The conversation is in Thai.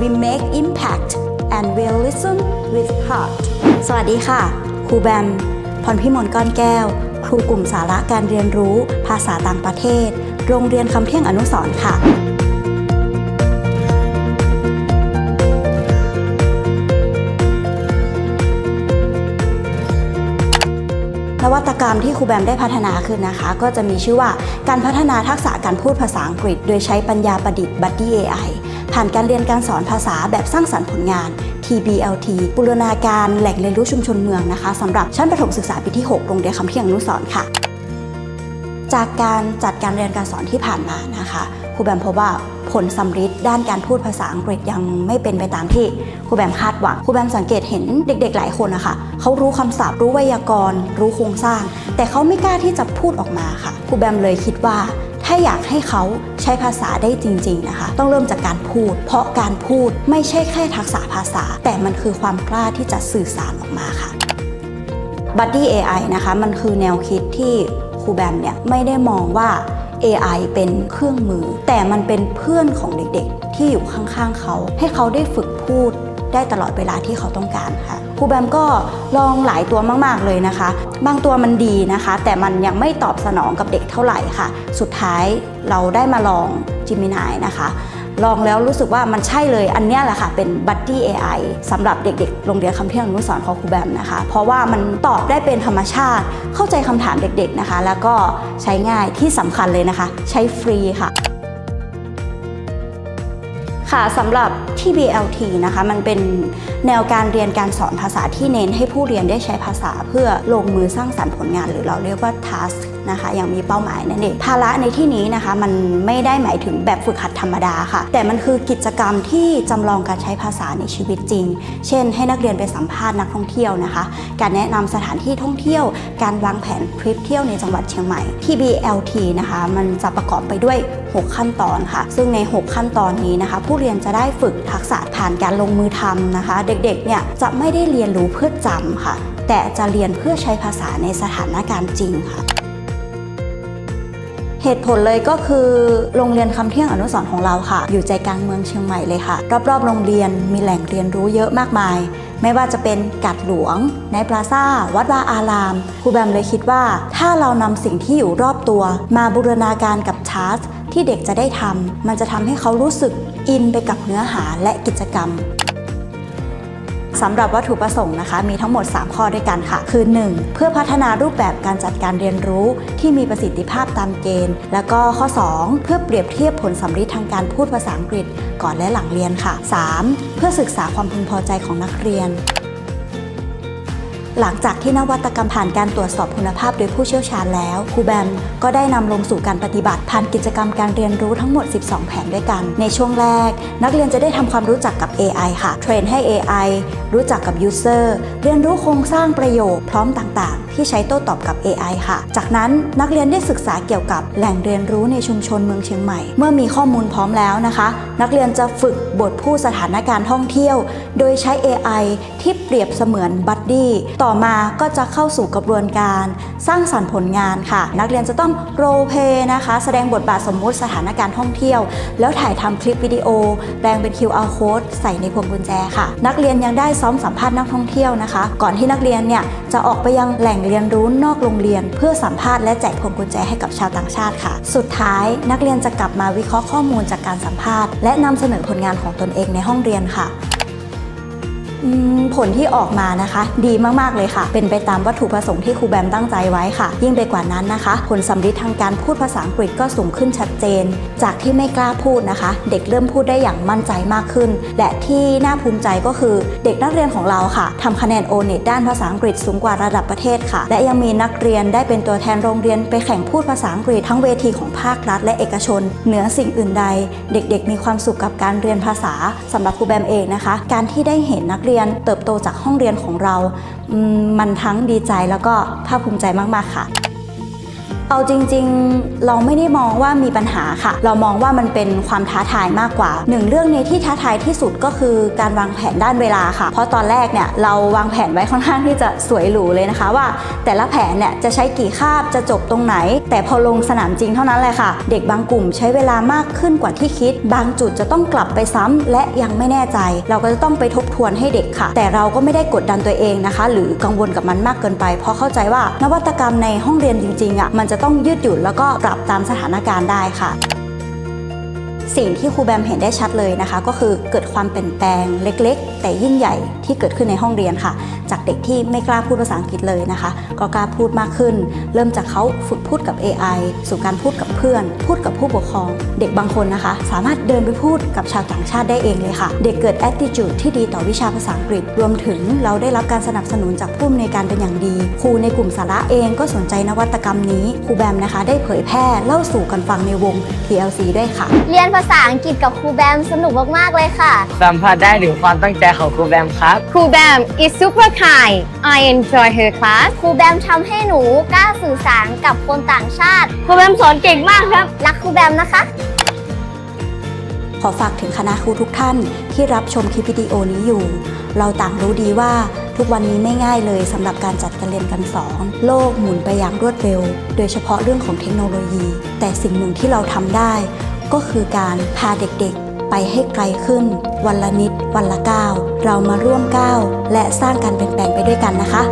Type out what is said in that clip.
we make impact and we listen with heart สวัสดีค่ะ ครูแบม พรพิมลก้อนแก้ว ครูกลุ่มสาระการเรียนรู้ ภาษาต่างประเทศ โรงเรียนคำเที่ยงอนุสรณ์ค่ะนวัตกรรมที่ครูแบมได้พัฒนาขึ้นนะคะ ก็จะมีชื่อว่าการพัฒนาทักษะการพูดภาษาอังกฤษ โดยใช้ปัญญาประดิษฐ์ Buddy AI ผ่านการเรียนการสอนภาษาแบบสร้างสรรค์ผลงาน TBLT บูรณาการแหล่งเรียนรู้ชุมชนเมืองนะคะสำหรับชั้นประถมศึกษาปีที่ 6 โรงเรียนคำเที่ยงนุสร์ค่ะ จากการจัดการเรียนการสอนที่ผ่านมานะคะครูแบมพบว่าผลสำฤทธิ์ด้านการพูดภาษาอังกฤษยังไม่เป็นไปตามที่ครูแบมคาดหวังครูแบมสังเกตเห็นเด็ก ๆ หลายคนนะคะเขารู้คำศัพท์ รู้ไวยากรณ์ รู้โครงสร้าง แต่เขาไม่กล้าที่จะพูดออกมาค่ะครูแบมเลยคิดว่า ถ้าอยากให้เขาใช้ภาษาได้จริงๆนะคะ ต้องเริ่มจากการพูด เพราะการพูดไม่ใช่แค่ทักษะภาษา แต่มันคือความกล้าที่จะสื่อสารออกมาค่ะ Buddy AI นะคะมันคือแนวคิดที่ครูแบมเนี่ยไม่ได้มองว่า AI เป็นเครื่องมือ แต่มันเป็นเพื่อนของเด็กๆ ที่อยู่ข้างๆเขา ให้เขาได้ฝึกพูดได้ตลอดเวลาที่เขาต้องการค่ะ ครูแบมก็ลองหลายตัวมากๆเลยนะคะ บางตัวมันดีนะคะ แต่มันยังไม่ตอบสนองกับเด็กเท่าไหร่ค่ะ สุดท้ายเราได้มาลอง Gemini นะคะลองแล้วรู้สึกว่ามันใช่เลยอันนี้แหละค่ะ เป็น Buddy AI สำหรับเด็กๆ โรงเรียนคำเที่ยงอนุสรณ์ของครูแบมนะคะ เพราะว่ามันตอบได้เป็นธรรมชาติ เข้าใจคำถามเด็กๆนะคะ แล้วก็ใช้ง่ายที่สำคัญเลยนะคะ ใช้ฟรีค่ะ ค่ะสำหรับ TBLT นะคะมันเป็นแนวการเรียนการสอนภาษาที่เน้นให้ผู้เรียนได้ใช้ภาษาเพื่อลงมือสร้างสรรค์ผลงาน หรือเราเรียกว่า task นะคะอย่างมีเป้าหมายนั่นเองภาระในที่นี้นะคะมันไม่ได้หมายถึงแบบฝึกหัดธรรมดาค่ะ แต่มันคือกิจกรรมที่จำลองการใช้ภาษาในชีวิตจริง เช่น ให้นักเรียนไปสัมภาษณ์นักท่องเที่ยวนะคะ การแนะนำสถานที่ท่องเที่ยว การวางแผนทริปเที่ยวในจังหวัดเชียงใหม่ TBLT นะคะมันจะประกอบไปด้วย 6 ขั้นตอนค่ะ ซึ่งใน 6 ขั้นตอนนี้นะคะผู้เรียนจะได้ฝึกทักษะผ่านการลงมือทำนะคะ เด็กๆเนี่ยจะไม่ได้เรียนรู้เพื่อจำค่ะ แต่จะเรียนเพื่อใช้ภาษาในสถานการณ์จริงค่ะเหตุผลเลยก็คือโรงเรียนคำเที่ยงอนุสรของเราค่ะ อยู่ใจกลางเมืองเชียงใหม่เลยค่ะ รอบๆโรงเรียนมีแหล่งเรียนรู้เยอะมากมาย ไม่ว่าจะเป็นกัดหลวง ในปลาซ่า วัดวาอารามครูแบมเลยคิดว่า ถ้าเรานำสิ่งที่อยู่รอบตัว มาบูรณาการกับชาร์ต ที่เด็กจะได้ทำมันจะทำให้เขารู้สึกอินไปกับเนื้อหาและกิจกรรมสำหรับวัตถุประสงค์นะคะ มีทั้งหมด 3 ข้อด้วยกันค่ะ คือ 1. เพื่อพัฒนารูปแบบการจัดการเรียนรู้ที่มีประสิทธิภาพตามเกณฑ์ แล้วก็ข้อ 2. เพื่อเปรียบเทียบผลสำฤทธิ์ทางการพูดภาษาอังกฤษ ก่อนและหลังเรียนค่ะ 3. เพื่อศึกษาความพึงพอใจของนักเรียน หลังจากที่นวัตกรรมผ่านการตรวจสอบคุณภาพโดยผู้เชี่ยวชาญแล้วครูแบมก็ได้นำลงสู่การปฏิบัติผ่านกิจกรรมการเรียนรู้ทั้งหมด 12 แผนด้วยกัน ในช่วงแรก นักเรียนจะได้ทำความรู้จักกับ AI ค่ะ เทรนให้ AI รู้จักกับ User เรียนรู้โครงสร้างประโยคพร้อมต่าง ที่ใช้โต้ตอบกับ AI ค่ะ จากนั้นนักเรียนได้ศึกษาเกี่ยวกับแหล่งเรียนรู้ในชุมชนเมืองเชียงใหม่ เมื่อมีข้อมูลพร้อมแล้วนะคะ นักเรียนจะฝึกบทพูดสถานการณ์ท่องเที่ยว โดยใช้ AI ที่เปรียบเสมือนบัดดี้ต่อมาก็จะเข้าสู่กระบวนการ สร้างสรรค์ผลงานค่ะ นักเรียนจะต้องโรเพย์นะคะ แสดงบทบาทสมมุติสถานการณ์ท่องเที่ยว แล้วถ่ายทำคลิปวิดีโอ แปลงเป็น QR code ใส่ในพวงกุญแจค่ะ นักเรียนยังได้ซ้อมสัมภาษณ์นักท่องเที่ยวนะคะ ก่อนที่นักเรียนเนี่ยจะออกไปยังแหล่งเรียนรู้นอกโรงเรียน เพื่อสัมภาษณ์และแจกพวงกุญแจให้กับชาวต่างชาติค่ะ สุดท้ายนักเรียนจะกลับมาวิเคราะห์ข้อมูลจากการสัมภาษณ์และนำเสนอผลงานของตนเองในห้องเรียนค่ะ ผลที่ออกมานะคะ ดีมากๆเลยค่ะ เป็นไปตามวัตถุประสงค์ที่ครูแบมตั้งใจไว้ค่ะ ยิ่งไปกว่านั้นนะคะ ผลสำลิดทางการพูดภาษาอังกฤษก็สูงขึ้นชัดเจน จากที่ไม่กล้าพูดนะคะ เด็กเริ่มพูดได้อย่างมั่นใจมากขึ้น และที่น่าภูมิใจก็คือเด็กนักเรียนของเราค่ะทำคะแนนโอเน็ตด้านภาษาอังกฤษสูงกว่าระดับประเทศค่ะ และยังมีนักเรียนได้เป็นตัวแทนโรงเรียนไปแข่งพูดภาษาอังกฤษทั้งเวทีของภาครัฐและเอกชน เหนือสิ่งอื่นใด เด็ก ๆ มีความสุขกับการเรียนภาษาสำหรับครูแบมเองนะคะ การที่ได้เห็นนักเรียนเติบโตจากห้องเรียนของเรา มันทั้งดีใจแล้วก็ภาคภูมิใจมาก ๆ ค่ะ เอาจริงๆ เราไม่ได้มองว่ามีปัญหาค่ะ เรามองว่ามันเป็นความท้าทายมากกว่าหนึ่งเรื่องในที่ท้าทายที่สุดก็คือการวางแผนด้านเวลาค่ะ เพราะตอนแรกเนี่ยเราวางแผนไว้ค่อนข้างที่จะสวยหรูเลยนะคะว่า แต่ละแผนเนี่ยจะใช้กี่คาบจะจบตรงไหน แต่พอลงสนามจริงเท่านั้นเลยค่ะ เด็กบางกลุ่มใช้เวลามากขึ้นกว่าที่คิด บางจุดจะต้องกลับไปซ้ำและยังไม่แน่ใจ เราก็จะต้องไปทบทวนให้เด็กค่ะ แต่เราก็ไม่ได้กดดันตัวเองนะคะ หรือกังวลกับมันมากเกินไป เพราะเข้าใจว่านวัตกรรมในห้องเรียนจริงๆอะมันจะต้องยืดหยุ่นแล้วก็ปรับตามสถานการณ์ได้ค่ะ สิ่งที่ครูแบมเห็นได้ชัดเลยนะคะ ก็คือเกิดความเปลี่ยนแปลงเล็ก ๆ แต่ยิ่งใหญ่ที่เกิดขึ้นในห้องเรียนค่ะ จากเด็กที่ไม่กล้าพูดภาษาอังกฤษเลยนะคะ ก็กล้าพูดมากขึ้น เริ่มจากเขาฝึกพูดกับ AI สู่การพูดกับเพื่อน พูดกับผู้ปกครอง เด็กบางคนนะคะ สามารถเดินไปพูดกับชาวต่างชาติได้เองเลยค่ะ เด็กเกิด attitude ที่ดีต่อวิชาภาษาอังกฤษ รวมถึงเราได้รับการสนับสนุนจากผู้อำนวยการเป็นอย่างดี ครูในกลุ่มสาระเองก็สนใจนวัตกรรมนี้ ครูแบมนะคะ ได้เผยแพร่เล่าสู่กันฟังในวง TLC ด้วยค่ะ เรียนภาษาอังกฤษกับครูแบมสนุกมากๆเลยค่ะ สัมผัสได้ถึงความตั้งใจของครูแบมครับ ครูแบม is super kind I enjoy her class ครูแบมทำให้หนูกล้าสื่อสารกับคนต่างชาติ ครูแบมสอนเก่งมากครับ รักครูแบมนะคะ ขอฝากถึงคณะครูทุกท่านที่รับชมคลิปวิดีโอนี้อยู่ เราต่างรู้ดีว่าทุกวันนี้ไม่ง่ายเลยสำหรับการจัดการเรียนการสอน โลกหมุนไปอย่างรวดเร็ว โดยเฉพาะเรื่องของเทคโนโลยี แต่สิ่งหนึ่งที่เราทำได้ ก็คือการพาเด็กๆ ไปให้ไกลขึ้น วันละนิด วันละก้าวเรามาร่วมก้าวและสร้างการเปลี่ยนแปลงไปด้วยกันนะคะ